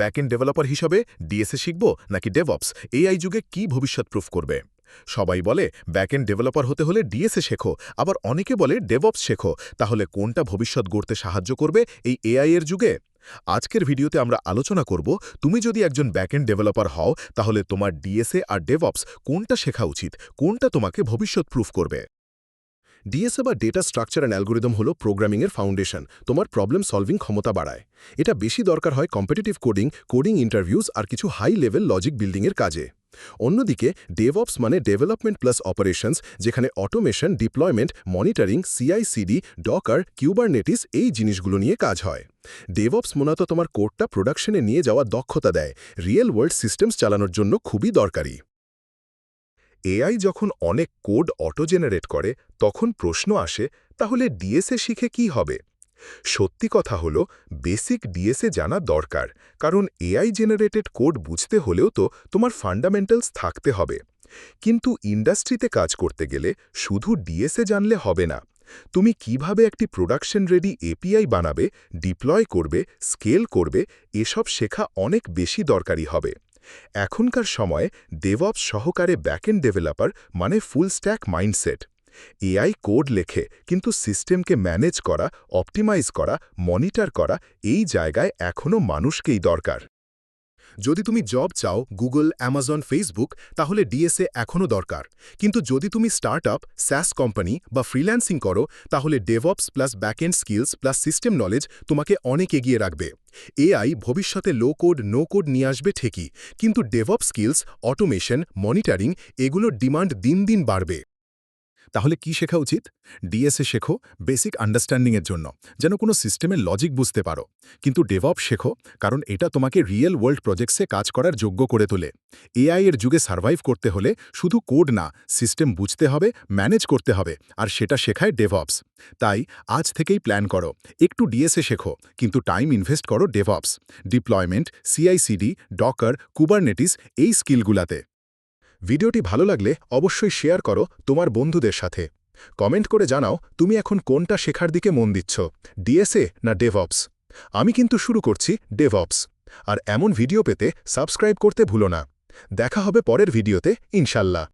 Backend developer হিসাবে DSA শিখব নাকি ডেভঅপস এআই যুগে কি ভবিষ্যৎ প্রুফ করবে? সবাই বলে, ব্যাকএন্ড ডেভেলপার হতে হলে ডিএসএ শেখো। আবার অনেকে বলে ডেভঅপস শেখো। তাহলে কোনটা ভবিষ্যৎ গড়তে সাহায্য করবে এই এআই এর যুগে? আজকের ভিডিওতে আমরা আলোচনা করব, তুমি যদি একজন ব্যাকএন্ড ডেভেলপার হও, তাহলে তোমার ডিএসএ আর ডেভঅপস কোনটা শেখা উচিত? কোনটা তোমাকে ভবিষ্যৎ প্রুফ করবে? ডিএসএ বা ডেটা স্ট্রাকচার অ্যান্ড অ্যালগোরিদম হল প্রোগ্রামিংয়ের ফাউন্ডেশন। তোমার প্রবলেম সলভিং ক্ষমতা বাড়ায়। এটা বেশি দরকার হয় কম্পিটিটিভ কোডিং কোডিং ইন্টারভিউজ আর কিছু হাই লেভেল লজিক বিল্ডিংয়ের কাজে। অন্যদিকে ডেভঅপস মানে ডেভেলপমেন্ট প্লাস অপারেশনস, যেখানে automation, deployment, monitoring, CICD, Docker, Kubernetes এই জিনিসগুলো নিয়ে কাজ হয়। ডেভঅপস মূলত তোমার কোডটা প্রোডাকশনে নিয়ে যাওয়া দক্ষতা দেয়। রিয়েল ওয়ার্ল্ড সিস্টেমস চালানোর জন্য খুবই দরকারি। এআই যখন অনেক কোড অটো জেনারেট করে, তখন প্রশ্ন আসে, তাহলে ডিএসএ শিখে কি হবে? সত্যি কথা হলো, বেসিক ডিএসএ জানা দরকার, কারণ এআই জেনারেটেড কোড বুঝতে হলেও তো তোমার ফান্ডামেন্টালস থাকতে হবে। কিন্তু ইন্ডাস্ট্রিতে কাজ করতে গেলে শুধু ডিএসএ জানলে হবে না। তুমি কীভাবে একটি প্রোডাকশন রেডি এপিআই বানাবে, ডিপ্লয় করবে, স্কেল করবে, এসব শেখা অনেক বেশি দরকারি হবে। এখনকার সময়ে ডেভঅপস সহকারে ব্যাকএন্ড ডেভেলপার মানে full stack mindset AI code লেখে, কিন্তু সিস্টেমকে ম্যানেজ করা অপটিমাইজ করা মনিটর করা, এই জায়গায় এখনও মানুষকেই দরকার। যদি তুমি জব চাও, গুগল, অ্যামাজন, ফেসবুক, তাহলে ডিএসএ এখনও দরকার। কিন্তু যদি তুমি স্টার্ট আপ স্যাস কোম্পানি বা ফ্রিল্যান্সিং করো, তাহলে DevOps plus backend skills plus system knowledge তোমাকে অনেক এগিয়ে রাখবে। এআই ভবিষ্যতে লো কোড, নো কোড নিয়ে আসবে ঠিকই, কিন্তু ডেভঅপ স্কিলস, অটোমেশন, মনিটরিং, এগুলোর ডিমান্ড দিন দিন বাড়বে। তাহলে কি শেখা উচিত? ডিএসএ শেখো বেসিক আন্ডারস্ট্যান্ডিংয়ের জন্য, যেন কোনো সিস্টেমের লজিক বুঝতে পারো। কিন্তু ডেভঅপ শেখো, কারণ এটা তোমাকে রিয়েল ওয়ার্ল্ড প্রজেক্টসে কাজ করার যোগ্য করে তোলে। এআই এর যুগে সার্ভাইভ করতে হলে শুধু কোড না সিস্টেম বুঝতে হবে ম্যানেজ করতে হবে, আর সেটা শেখায় ডেভঅপস তাই আজ থেকেই প্ল্যান করো, একটু ডিএসএ শেখো, কিন্তু টাইম ইনভেস্ট করো DevOps deployment CICD Docker Kubernetes এই স্কিলগুলাতে ভিডিওটি ভালো লাগলে অবশ্যই শেয়ার করো তোমার বন্ধুদের সাথে। কমেন্ট করে জানাও তুমি এখন কোনটা শেখার দিকে মন দিচ্ছ, ডিএসএ না ডেভঅপস আমি কিন্তু শুরু করছি ডেভঅপস আর এমন ভিডিও পেতে সাবস্ক্রাইব করতে ভুলো না। দেখা হবে পরের ভিডিওতে, ইনশাল্লাহ।